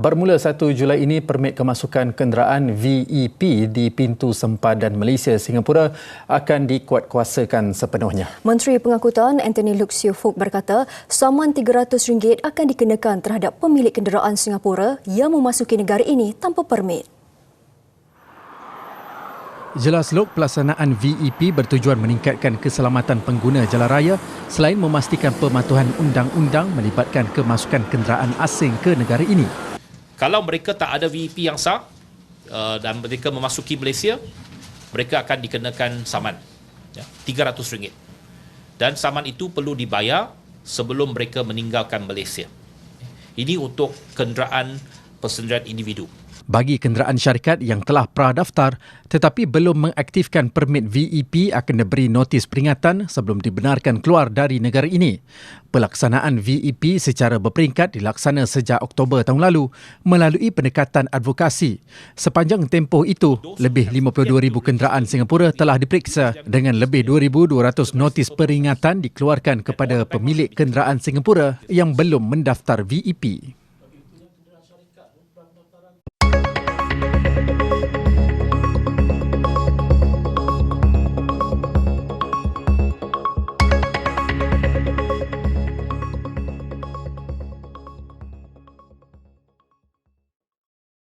Bermula 1 Julai ini, permit kemasukan kenderaan VEP di pintu sempadan Malaysia Singapura akan dikuatkuasakan sepenuhnya. Menteri Pengangkutan Anthony Luxio Fook berkata, saman RM300 akan dikenakan terhadap pemilik kenderaan Singapura yang memasuki negara ini tanpa permit. Jelas log pelaksanaan VEP bertujuan meningkatkan keselamatan pengguna jalan raya selain memastikan pematuhan undang-undang melibatkan kemasukan kenderaan asing ke negara ini kalau mereka tak ada VEP yang sah uh, dan mereka memasuki Malaysia, mereka akan dikenakan saman ya, RM300. Dan saman itu perlu dibayar sebelum mereka meninggalkan Malaysia. Ini untuk kenderaan persendirian individu bagi kenderaan syarikat yang telah pradaftar tetapi belum mengaktifkan permit VEP akan diberi notis peringatan sebelum dibenarkan keluar dari negara ini. Pelaksanaan VEP secara berperingkat dilaksana sejak Oktober tahun lalu melalui pendekatan advokasi. Sepanjang tempoh itu, lebih 52,000 kenderaan Singapura telah diperiksa dengan lebih 2,200 notis peringatan dikeluarkan kepada pemilik kenderaan Singapura yang belum mendaftar VEP.